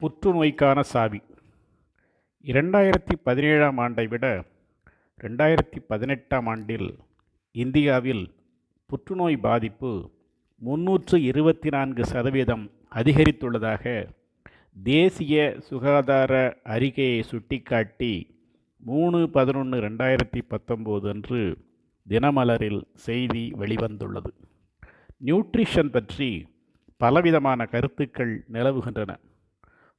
புற்றுநோய்க்கான சாவி. இரண்டாயிரத்தி பதினேழாம் ஆண்டை விட ரெண்டாயிரத்தி பதினெட்டாம் ஆண்டில் இந்தியாவில் புற்றுநோய் பாதிப்பு முன்னூற்று இருபத்தி நான்கு சதவீதம் அதிகரித்துள்ளதாக தேசிய சுகாதார அறிக்கையை சுட்டிக்காட்டி மூணு பதினொன்று ரெண்டாயிரத்தி பத்தொம்போது அன்று தினமலரில் செய்தி வெளிவந்துள்ளது. நியூட்ரிஷன் பற்றி பலவிதமான கருத்துக்கள் நிலவுகின்றன.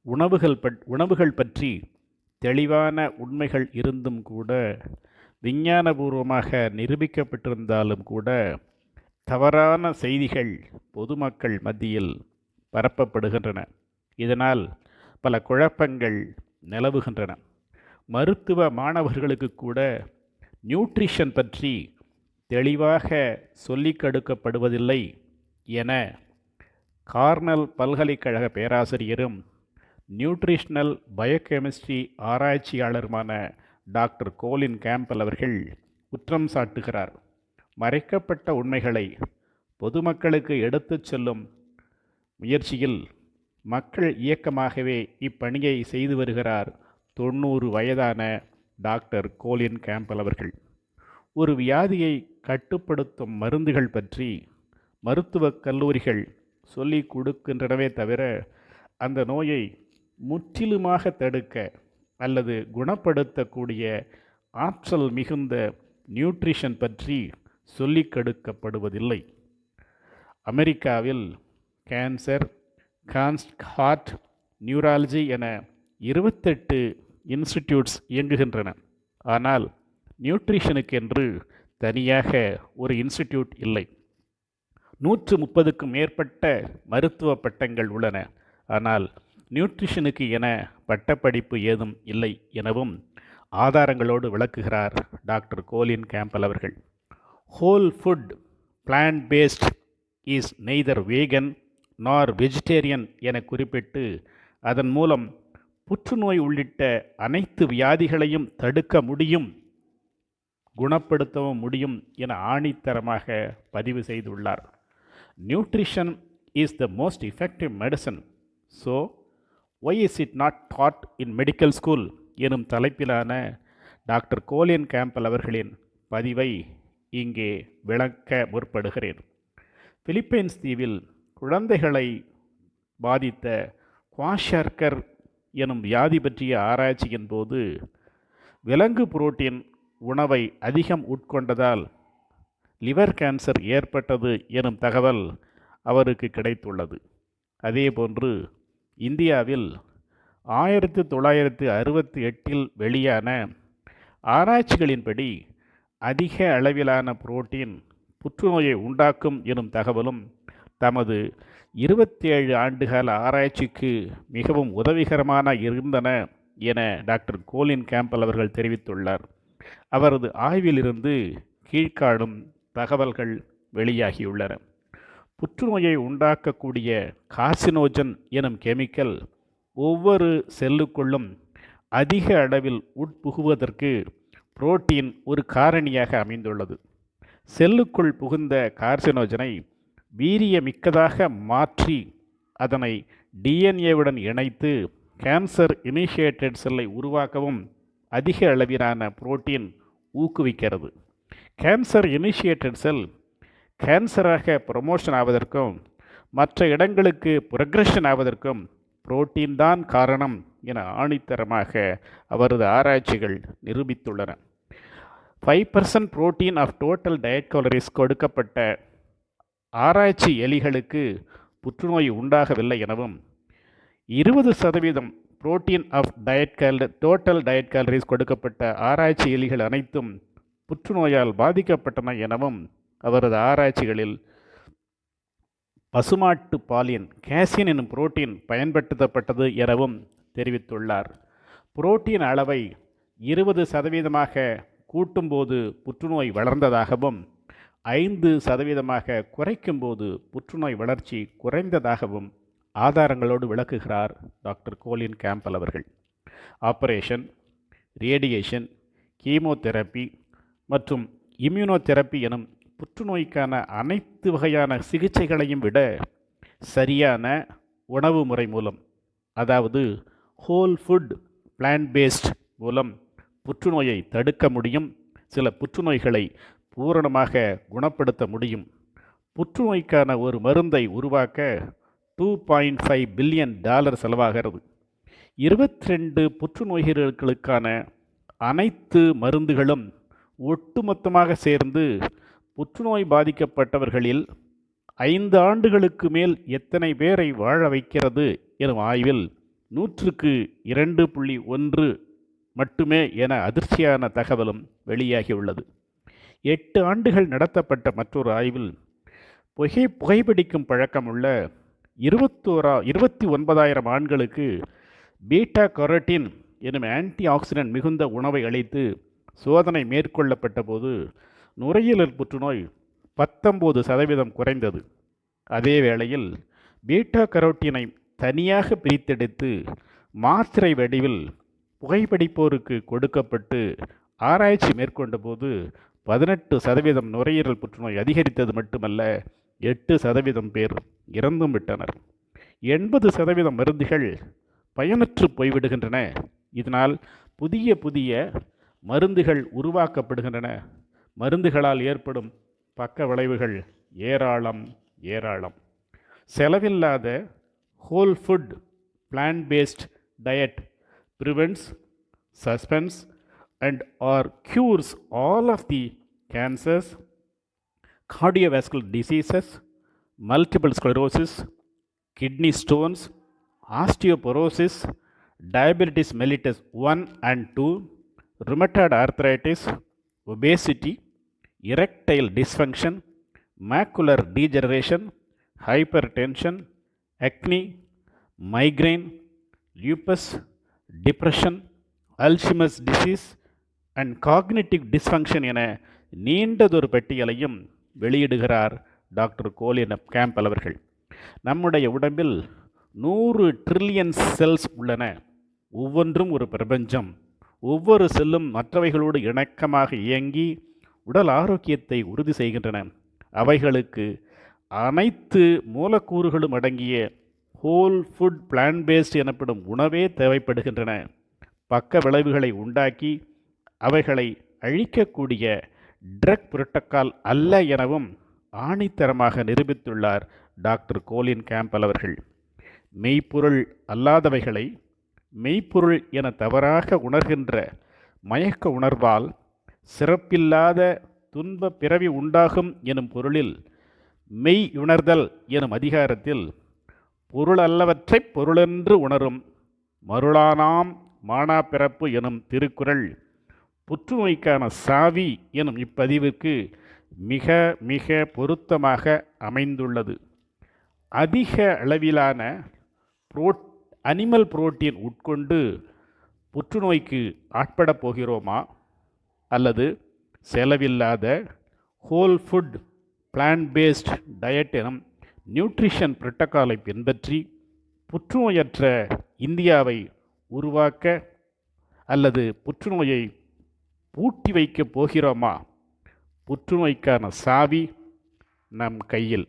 உணவுகள் பட் உணவுகள் பற்றி தெளிவான உண்மைகள் இருந்தும் கூட விஞ்ஞானபூர்வமாக நிரூபிக்கப்பட்டிருந்தாலும் கூட தவறான செய்திகள் பொதுமக்கள் மத்தியில் பரப்பப்படுகின்றன. இதனால் பல குழப்பங்கள் நிலவுகின்றன. மருத்துவ மாணவர்களுக்கு கூட நியூட்ரிஷன் பற்றி தெளிவாக சொல்லிக் கொடுக்கப்படுவதில்லை என கார்னல் பல்கலைக்கழக பேராசிரியரும் நியூட்ரிஷனல் பயோகெமிஸ்ட்ரி ஆராய்ச்சியாளருமான டாக்டர் கோலின் கேம்பல் அவர்கள் குற்றம் சாட்டுகிறார். மறைக்கப்பட்ட உண்மைகளை பொதுமக்களுக்கு எடுத்துச் செல்லும் முயற்சியில் மக்கள் இயக்கமாகவே இப்பணியை செய்து வருகிறார் தொண்ணூறு வயதான டாக்டர் கோலின் கேம்பல் அவர்கள். ஒரு வியாதியை கட்டுப்படுத்தும் மருந்துகள் பற்றி மருத்துவக் கல்லூரிகள் சொல்லிக் கொடுக்கின்றனவே தவிர அந்த நோயை முற்றிலுமாக தடுக்க அல்லது குணப்படுத்தக்கூடிய ஆற்றல் மிகுந்த நியூட்ரிஷன் பற்றி சொல்லிக் கொடுக்கப்படுவதில்லை. அமெரிக்காவில் கேன்சர் கான்ஸ்ட் ஹார்ட் நியூராலஜி என இருபத்தெட்டு இன்ஸ்டிடியூட்ஸ் இயங்குகின்றன. ஆனால் நியூட்ரிஷனுக்கென்று தனியாக ஒரு இன்ஸ்டிடியூட் இல்லை. நூற்று முப்பதுக்கும் மேற்பட்ட மருத்துவ பட்டங்கள் உள்ளன. ஆனால் நியூட்ரிஷனுக்கு என பட்டப்படிப்பு ஏதும் இல்லை எனவும் ஆதாரங்களோடு விளக்குகிறார் டாக்டர் கோலின் கேம்பல் அவர்கள். Whole food plant based is neither vegan nor vegetarian என குறிப்பிட்டு அதன் மூலம் புற்றுநோய் உள்ளிட்ட அனைத்து வியாதிகளையும் தடுக்க முடியும் குணப்படுத்தவும் முடியும் என ஆணித்தரமாக பதிவு செய்துள்ளார். Nutrition is the most effective medicine so why is it not taught in medical school எனும் தலைப்பிலான டாக்டர் கோலியன் கேம்பல் அவர்களின் பதிவை இங்கே விளக்க முற்படுகிறேன். பிலிப்பைன்ஸ் தீவில் குழந்தைகளை பாதித்த குவாஷர்கர் எனும் வியாதி பற்றிய ஆராய்ச்சியின் போது விலங்கு புரோட்டீன் உணவை அதிகம் உட்கொண்டதால் லிவர் கேன்சர் ஏற்பட்டது எனும் தகவல் அவருக்கு கிடைத்துள்ளது. அதேபோன்று இந்தியாவில் ஆயிரத்தி தொள்ளாயிரத்து அறுபத்தி எட்டில் வெளியான ஆராய்ச்சிகளின்படி அதிக அளவிலான புரோட்டீன் புற்றுநோயை உண்டாக்கும் எனும் தகவலும் தமது இருபத்தி ஏழு ஆண்டுகால ஆராய்ச்சிக்கு மிகவும் உதவிகரமான இருந்தன என டாக்டர் கோலின் கேம்பல் அவர்கள் தெரிவித்துள்ளார். அவரது ஆய்விலிருந்து கீழ்காணும் தகவல்கள் வெளியாகியுள்ளன. புற்றுநோயை உண்டாக்கக்கூடிய காசினோஜன் எனும் கெமிக்கல் ஒவ்வொரு செல்லுக்குள்ளும் அதிக அளவில் உட்புகுவதற்கு புரோட்டீன் ஒரு காரணியாக அமைந்துள்ளது. செல்லுக்குள் புகுந்த கார்சினோஜனை வீரியமிக்கதாக மாற்றி அதனை டிஎன்ஏவுடன் இணைத்து கேன்சர் இனிஷியேட்டட் செல்லை உருவாக்கவும் அதிக அளவிலான புரோட்டீன் ஊக்குவிக்கிறது. கேன்சர் இனிஷியேட்டட் செல் கேன்சராக ப்ரொமோஷன் ஆவதற்கும் மற்ற இடங்களுக்கு ப்ரொக்ரெஷன் ஆவதற்கும் புரோட்டீன் தான் காரணம் என ஆணித்தரமாக அவரது ஆராய்ச்சிகள் நிரூபித்துள்ளன. Five percent protein of total diet calories கொடுக்கப்பட்ட ஆராய்ச்சி எலிகளுக்கு புற்றுநோய் உண்டாகவில்லை எனவும் இருபது சதவீதம் protein of diet cal total diet calories கொடுக்கப்பட்ட ஆராய்ச்சி எலிகள் அனைத்தும் புற்றுநோயால் பாதிக்கப்பட்டன எனவும் அவரது ஆராய்ச்சிகளில் பசுமாட்டு பாலின் கேசின் எனும் புரோட்டீன் பயன்படுத்தப்பட்டது எனவும் தெரிவித்துள்ளார். புரோட்டீன் அளவை இருபது சதவீதமாக கூட்டும்போது புற்றுநோய் வளர்ந்ததாகவும் ஐந்து சதவீதமாக குறைக்கும்போது புற்றுநோய் வளர்ச்சி குறைந்ததாகவும் ஆதாரங்களோடு விளக்குகிறார் டாக்டர் கோலின் கேம்பல் அவர்கள். ஆப்ரேஷன் ரேடியேஷன் கீமோதெரப்பி மற்றும் இம்யூனோதெரப்பி எனும் புற்றுநோய்க்கான அனைத்து வகையான சிகிச்சைகளையும் விட சரியான உணவு முறை மூலம் அதாவது ஹோல் ஃபுட் பிளான்ட் பேஸ்ட் மூலம் புற்றுநோயை தடுக்க முடியும் சில புற்றுநோய்களை பூரணமாக குணப்படுத்த முடியும். புற்றுநோய்க்கான ஒரு மருந்தை உருவாக்க two point five billion dollar செலவாகிறது. இருபத்தி ரெண்டு புற்றுநோய்களுக்கான அனைத்து மருந்துகளும் ஒட்டுமொத்தமாக சேர்ந்து புற்றுநோய் பாதிக்கப்பட்டவர்களில் ஐந்து ஆண்டுகளுக்கு மேல் எத்தனை பேரை வாழ வைக்கிறது எனும் ஆய்வில் நூற்றுக்கு இரண்டு புள்ளி ஒன்று மட்டுமே என அதிர்ச்சியான தகவலும் வெளியாகியுள்ளது. எட்டு ஆண்டுகள் நடத்தப்பட்ட மற்றொரு ஆய்வில் புகை புகைப்பிடிக்கும் பழக்கமுள்ள இருபத்தோரா இருபத்தி ஒன்பதாயிரம் ஆண்களுக்கு பீட்டா கரோட்டின் எனும் ஆன்டி ஆக்சிடென்ட் மிகுந்த உணவை அளித்து சோதனை மேற்கொள்ளப்பட்ட போது நுரையீரல் புற்றுநோய் பத்தொம்போது சதவீதம் குறைந்தது. அதே வேளையில் பீட்டா கரோட்டினை தனியாக பிரித்தெடுத்து மாத்திரை வடிவில் புகைப்பிடிப்போருக்கு கொடுக்கப்பட்டு ஆராய்ச்சி மேற்கொண்ட போது பதினெட்டு சதவீதம் நுரையீரல் புற்றுநோய் அதிகரித்தது மட்டுமல்ல எட்டு சதவீதம் பேர் இறந்தும் விட்டனர். எண்பது சதவீதம் மருந்துகள் பயனற்று போய்விடுகின்றன. இதனால் புதிய புதிய மருந்துகள் உருவாக்கப்படுகின்றன. மருந்துகளால் ஏற்படும் பக்க விளைவுகள் ஏராளம் ஏராளம் செலவில்லாத whole food plant based diet prevents suspends and or cures all of the cancers cardiovascular diseases multiple sclerosis kidney stones osteoporosis diabetes mellitus one and two rheumatoid arthritis obesity erectile dysfunction macular degeneration hypertension acne migraine lupus depression Alzheimer's disease and cognitive dysfunction என நீண்டதொரு பட்டியலையும் வெளியிடுகிறார் doctor Colin Campbell அவர்கள் நம்முடைய உடம்பில் நூறு trillion cells உள்ளன ஒவ்வொன்றும் ஒரு பிரபஞ்சம் ஒவ்வொரு செல்லும் மற்றவைகளோடு இணக்கமாக இயங்கி உடல் ஆரோக்கியத்தை உறுதி செய்கின்றன. அவைகளுக்கு அனைத்து மூலக்கூறுகளும் அடங்கிய ஹோல் ஃபுட் பிளான் பேஸ்ட் எனப்படும் உணவே தேவைப்படுகின்றன. பக்க விளைவுகளை உண்டாக்கி அவைகளை அழிக்கக்கூடிய ட்ரக் புரோட்டோக்கால் அல்ல எனவும் ஆணித்தரமாக நிரூபித்துள்ளார் டாக்டர் கோலின் கேம்பல் அவர்கள். மெய்ப்பொருள் அல்லாதவைகளை மெய்ப்பொருள் என தவறாக உணர்கின்ற மயக்க உணர்வால் சிறப்பில்லாத துன்ப பிறவி உண்டாகும் எனும் பொருளில் மெய் உணர்தல் எனும் அதிகாரத்தில் பொருளல்லவற்றை பொருளென்று உணரும் மருளானாம் மானா பிறப்பு எனும் திருக்குறள் புற்றுநோய்க்கான சாவி எனும் இப்பதிவிற்கு மிக மிக பொருத்தமாக அமைந்துள்ளது. அதிக அளவிலான புரோட் அனிமல் புரோட்டீன் உட்கொண்டு புற்றுநோய்க்கு ஆட்படப் போகிறோமா? அல்லது செலவில்லாத whole food plant based diet எனும் நியூட்ரிஷன் புரோட்டோக்காலை பின்பற்றி புற்றுநோயற்ற இந்தியாவை உருவாக்க அல்லது புற்றுநோயை பூட்டி வைக்கப் போகிறோமா? புற்றுநோய்க்கான சாவி நம் கையில்.